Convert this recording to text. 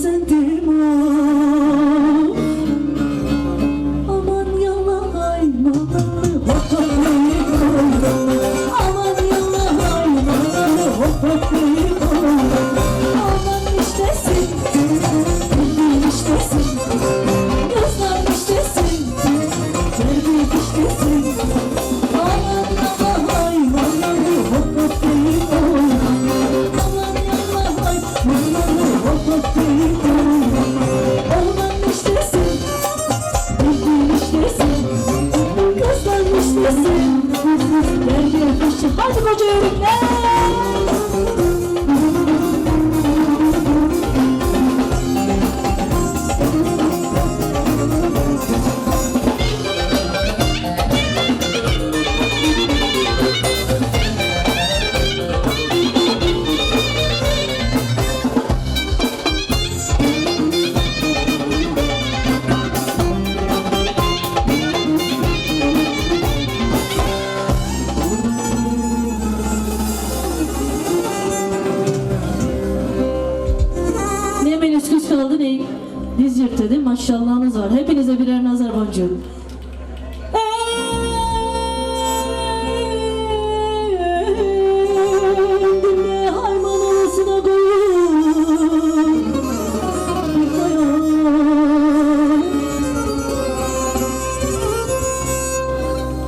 özendim ah Aman yalayma Aman yalayma Hadi koca yürekler. Menüsküs kaldı ne diz yırttı değil mi? Maşallahınız var. Hepinize birer nazar boncuğu.